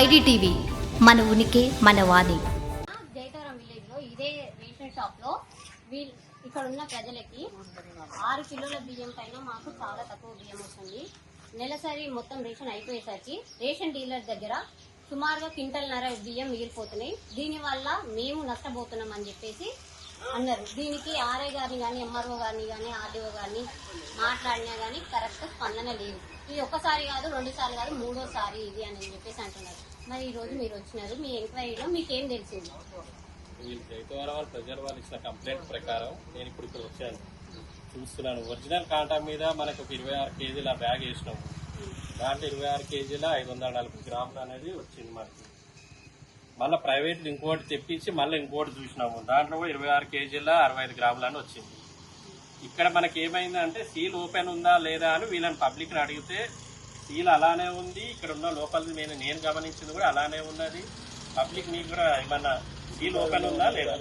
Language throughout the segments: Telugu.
ఐడిటీవీ మన ఉనికి మన వాణి. జైతారం విలేజ్లో ఇదే రేషన్ షాప్లో వీళ్ళు ఇక్కడ ఉన్న ప్రజలకి ఆరు కిలోల బియ్యం పైన మాకు చాలా తక్కువ బియ్యం వస్తుంది. నెలసరి మొత్తం రేషన్ అయిపోయేసరికి రేషన్ డీలర్ దగ్గర సుమారుగా క్వింటల్నర బియ్యం మిగిలిపోతున్నాయి. దీనివల్ల మేము నష్టపోతున్నాం అని చెప్పేసి అన్నారు. దీనికి ఆర్ఐ గారిని కానీ ఎంఆర్ఓ గారిని కానీ ఆర్డీఓ గారిని మాట్లాడినా కానీ కరెక్ట్ స్పందన లేదు. ఇది ఒక్కసారి కాదు రెండు సార్లు కాదు మూడోసారి ఇది అని చెప్పేసి అంటున్నారు. మరి ఈ రోజు మీరు వచ్చినారు మీ ఎంక్వైరీలో మీకేం తెలిసింది? వీళ్ళు జైతవరం వాళ్ళు వాళ్ళు ఇచ్చిన కంప్లైంట్ ప్రకారం నేను ఇప్పుడు ఇక్కడ వచ్చాను. చూస్తున్నాను. ఒరిజినల్ కాంటా మీద మనకు ఒక ఇరవై ఆరు కేజీల బ్యాగ్ వేసినాం. దాంట్లో ఇరవై ఆరు కేజీల ఐదు వందల నలభై గ్రాములు అనేది వచ్చింది మనకి. మళ్ళీ ప్రైవేట్ ఇంకోటి తెప్పించి మళ్ళీ ఇంకోటి చూసినాము. దాంట్లో కూడా ఇరవై ఆరు కేజీల అరవై ఐదు గ్రాములు అని వచ్చింది. ఇక్కడ మనకి ఏమైందంటే సీల్ ఓపెన్ ఉందా లేదా అని వీళ్ళని పబ్లిక్ని అడిగితే సీల్ అలానే ఉంది ఇక్కడ ఉన్న లోపల నేను నేను గమనించింది కూడా అలానే ఉన్నది. పబ్లిక్ మీకు కూడా ఏమన్నా సీల్ ఓపెన్ ఉందా లేదా?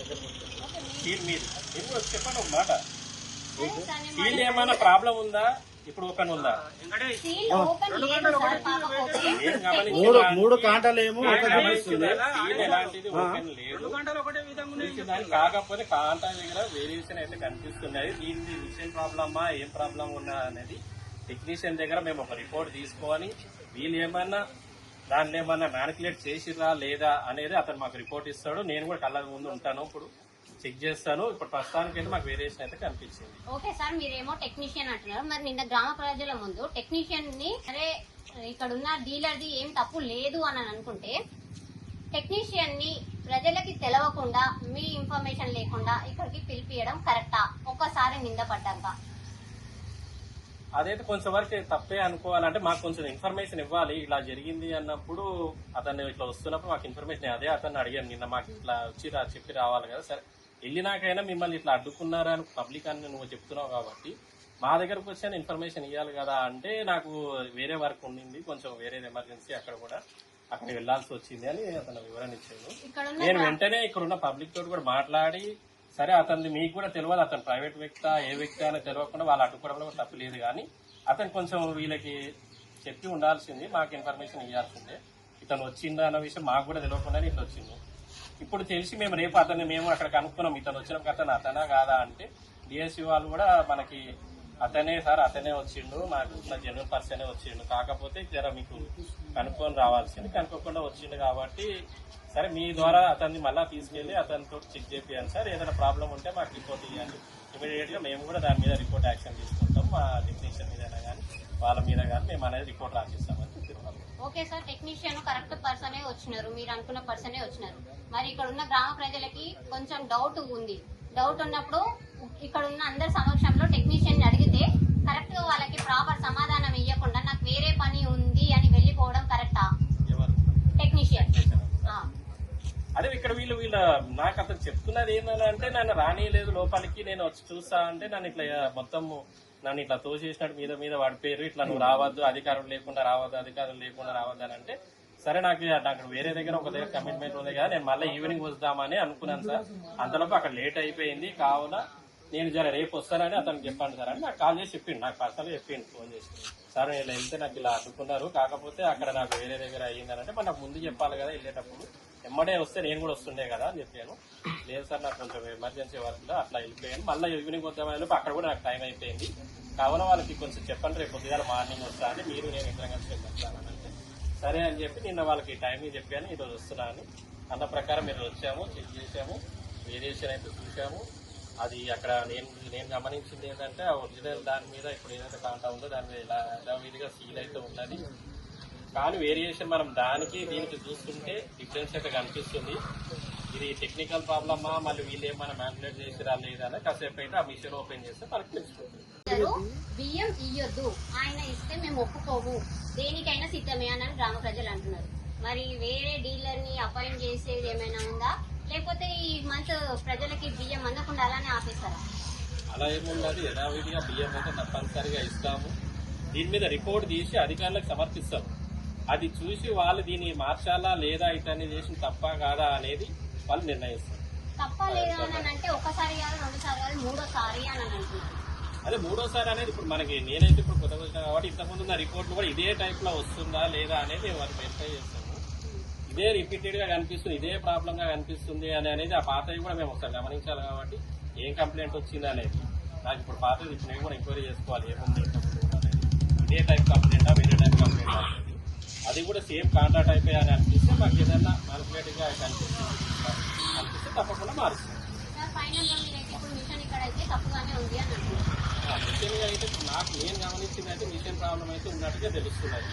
సీల్ మీరు మీరు కూడా చెప్పండి ఒక మాట. సీల్ ఏమైనా ప్రాబ్లం ఉందా? ఇప్పుడు ఓపెన్ ఉందా? మూడు ఎలాంటిది ఓపెన్ లేదు. చూసిందని కాకపోతే కాంటా దగ్గర వేరియేషన్ అయితే కనిపిస్తున్నది దీని మిషన్ ప్రాబ్లమా ఏం ప్రాబ్లం ఉన్నా అనేది టెక్నీషియన్ దగ్గర మేము ఒక రిపోర్ట్ తీసుకొని వీళ్ళు ఏమన్నా దాంట్లో ఏమన్నా మ్యానిపులేట్ చేసిరా లేదా అనేది అతను మాకు రిపోర్ట్ ఇస్తాడు. నేను కూడా కళ్ళ ముందు ఉంటాను. ఇప్పుడు చెక్ చేస్తాను. ఇప్పుడు ప్రస్తుతానికి అయితే మాకు వేరియేషన్ అయితే కనిపించింది. ఓకే సార్ మీరేమో టెక్నీషియన్ అంటున్నారు. మరి నిన్న గ్రామ ప్రజల ముందు టెక్నీషియన్ని సరే ఇక్కడ ఉన్న డీలర్ది ఏం తప్పు లేదు అని అనుకుంటే టెక్నీషియన్ని ప్రజలకి తెలవకుండా మీ ఇన్ఫర్మేషన్ లేకుండా ఇక్కడికి పిలిపియడం కరెక్టా? ఒక్కసారి నిందపడ్డాక. అదైతే కొంచెం వరకు తప్పే అనుకోవాలంటే మాకు కొంచెం ఇన్ఫర్మేషన్ ఇవ్వాలి. ఇలా జరిగింది అన్నప్పుడు అతను ఇట్లా వస్తున్నప్పుడు మాకు ఇన్ఫర్మేషన్ అదే అతను అడిగాను. నిన్న మాకు ఇట్లా వచ్చి చెప్పి రావాలి కదా. సరే వెళ్ళినాకైనా మిమ్మల్ని ఇట్లా అడ్డుకున్నారా అని పబ్లిక్ అని నువ్వు చెప్తున్నావు కాబట్టి మా దగ్గరకు వచ్చాను ఇన్ఫర్మేషన్ ఇవ్వాలి కదా అంటే నాకు వేరే వర్క్ ఉండింది. కొంచెం వేరే ఎమర్జెన్సీ అక్కడ కూడా. అక్కడ వెళ్ళాల్సి వచ్చింది అని అతను వివరణ ఉన్న నేను వెంటనే ఇక్కడ ఉన్న పబ్లిక్ తోటి కూడా మాట్లాడి సరే అతన్ని మీకు కూడా తెలియదు అతను ప్రైవేట్ వ్యక్తి ఏ వ్యక్తి అని తెలియకుండా వాళ్ళు అడ్డుకోవడంలో తప్పు లేదు కానీ అతను కొంచెం వీళ్ళకి చెప్పి ఉండాల్సింది మాకు ఇన్ఫర్మేషన్ ఇవ్వాల్సిందే. ఇతను వచ్చిందా అన్న విషయం మాకు కూడా తెలియకుండానే ఇట్లా వచ్చింది. ఇప్పుడు తెలిసి మేము రేపు అతన్ని మేము అక్కడ కనుక్కున్నాం ఇతను వచ్చిన అతను అతనా కాదా అంటే డిఎస్సి వాళ్ళు కూడా మనకి అతనే సార్ అతనే వచ్చిండు. నాకు ఇట్లా జెన్యున్ పర్సనే వచ్చిండు. కాకపోతే జర మీకు కనుక్కొని రావాల్సింది. కనుక్కోకుండా వచ్చిండు కాబట్టి సరే మీ ద్వారా అతన్ని మళ్ళీ తీసుకెళ్ళి అతనితో చెక్ చేపియాలి సార్. ఏదైనా ప్రాబ్లం ఉంటే మాకు రిపోర్ట్ ఇవ్వండి ఇమీడియట్గా మేము కూడా దాని మీద రిపోర్ట్ యాక్షన్ తీసుకుంటాం. మా టెక్నీషియన్ మీద కానీ వాళ్ళ మీద కానీ మేము అనేది రిపోర్ట్ రాసిస్తామని ఓకే సార్ టెక్నీషియన్ కరెక్ట్ పర్సనే వచ్చినారు. మీరు అనుకున్న పర్సనే వచ్చినారు. మరి ఇక్కడ ఉన్న గ్రామ ప్రజలకి కొంచెం డౌట్ ఉంది. డౌట్ ఉన్నప్పుడు ఇక్కడ ఉన్న అందరి సమక్షంలో టెక్నీషియన్ అడిగితే కరెక్ట్గా వాళ్ళకి ప్రాపర్ సమాధానం ఇవ్వకుండా నాకు వేరే పని ఉంది అని వెళ్ళిపోవడం కరెక్టా ఎవరు టెక్నీషియన్ ఆ. అదే ఇక్కడ వీళ్ళు వీళ్ళ నాకు అతను చెప్తున్నది ఏంటని అంటే నన్ను రానియలేదు లోపలికి నేను వచ్చి చూస్తా అంటే నన్ను ఇట్లా మొత్తం నన్ను ఇట్లా తోసేసినట్టు మీద మీద పడిపోయారు ఇట్లా నువ్వు రావద్దు అధికారం లేకుండా రావద్దు అధికారం లేకుండా రావద్దు అని అంటే సరే నాకు అక్కడ వేరే దగ్గర ఒక దగ్గర కమిట్మెంట్ ఉంది కదా నేను మళ్ళీ ఈవినింగ్ వద్దామని అనుకున్నాను సార్. అంతలోపు అక్కడ లేట్ అయిపోయింది కావున నేను జర రేపు వస్తానని అతను చెప్పండి సార్ అని నాకు కాల్ చేసి చెప్పిండు నాకు పర్సనల్ చెప్పిండు ఫోన్ చేసి. సార్ నేను ఇలా వెళ్తే నాకు ఇలా అనుకున్నారు కాకపోతే అక్కడ నాకు వేరే దగ్గర అయ్యిందని అంటే మరి నాకు ముందు చెప్పాలి కదా వెళ్ళేటప్పుడు ఎమ్మడే వస్తే నేను కూడా వస్తుండే కదా అని చెప్పాను. లేదు సార్ నాకు కొంచెం ఎమర్జెన్సీ వర్క్లో అట్లా వెళ్ళిపోయాను. మళ్ళీ ఈవినింగ్ వద్దామని అక్కడ కూడా నాకు టైం అయిపోయింది. కావున వాళ్ళకి కొంచెం చెప్పండి రేపు పొద్దుగాల మార్నింగ్ వస్తా అని మీరు నేను ఇద్దరం కలిసి అంటే సరే అని చెప్పి నిన్న వాళ్ళకి టైమింగ్ చెప్పాను ఈరోజు వస్తున్నా అని. అన్న ప్రకారం మీరు వచ్చాము చెక్ చేసాము వేరియేషన్ అయితే చూసాము. అది అక్కడ నేను నేను గమనించింది ఏంటంటే ఆ ఒరిజినల్ దాని మీద ఇప్పుడు ఏదైతే కాంటా ఉందో దాని మీద ఇలా యథావిధిగా సీల్ అయితే ఉన్నది. కానీ వేరియేషన్ మనం దానికి దీనికి చూస్తుంటే డిఫరెన్స్ అయితే కనిపిస్తుంది. ఇది టెక్నికల్ ప్రాబ్లమా మళ్ళీ వీళ్ళు ఏమైనా మ్యాన్పులేట్ చేసిరా లేదా అని కాసేపు అయితే ఆ మిషన్ ఓపెన్ చేస్తే మనకి తెలుసుకుంటుంది బియ్యం ఇయ్యొద్దు. ఆయన ఇస్తే మేము ఒప్పుకోము. దేనికైనా సిద్ధమే అని గ్రామ ప్రజలు అంటున్నారు. మరి వేరే డీలర్ని అపాయింట్ చేసేది ఏమైనా ఉందా? లేకపోతే ఈ మంత్ ప్రజలకి బియ్యం అందకుండా అలానే ఆపేస్తారా? అలా ఏమున్నది యథావిధిగా బియ్యం అయితే తప్పనిసరిగా ఇస్తాము. దీని మీద రిపోర్ట్ తీసి అధికారులకు సమర్పిస్తాము. అది చూసి వాళ్ళు దీన్ని మార్చాలా లేదా ఇతన్ని చేసిన తప్ప కాదా అనేది వాళ్ళు నిర్ణయిస్తారు. మూడోసారి అదే మూడోసారి అనేది ఇప్పుడు మనకి నేనైతే ఇప్పుడు కొత్త వచ్చినా కాబట్టి ఇంతకుముందు ఉన్న రిపోర్ట్లు కూడా ఇదే టైప్లో వస్తుందా లేదా అనేది వారు వెరిఫై చేస్తాము ఇదే రిపీటెడ్గా కనిపిస్తుంది ఇదే ప్రాబ్లంగా కనిపిస్తుంది అని అనేది ఆ పాత్ర కూడా మేము ఒకసారి గమనించాలి కాబట్టి ఏం కంప్లైంట్ వచ్చింది అనేది. నాకు ఇప్పుడు పాతది ఇచ్చినవి కూడా ఎంక్వైరీ చేసుకోవాలి ఏముంది ఇదే టైప్ కంప్లైంటా వేరే టైప్ కంప్లైంటా అది కూడా సేమ్ కాంట్రాక్ట్ అయిపోయాయని అనిపిస్తే మాకు ఏదైనా మ్యానిపులేటివ్గా అయితే అనిపిస్తుంది. అనిపిస్తే తప్పకుండా మారుస్తాం. ముఖ్యంగా అయితే నాకు ఏం గమనించింది అయితే మిషన్ ప్రాబ్లం అయితే ఉన్నట్టుగా తెలుస్తున్నది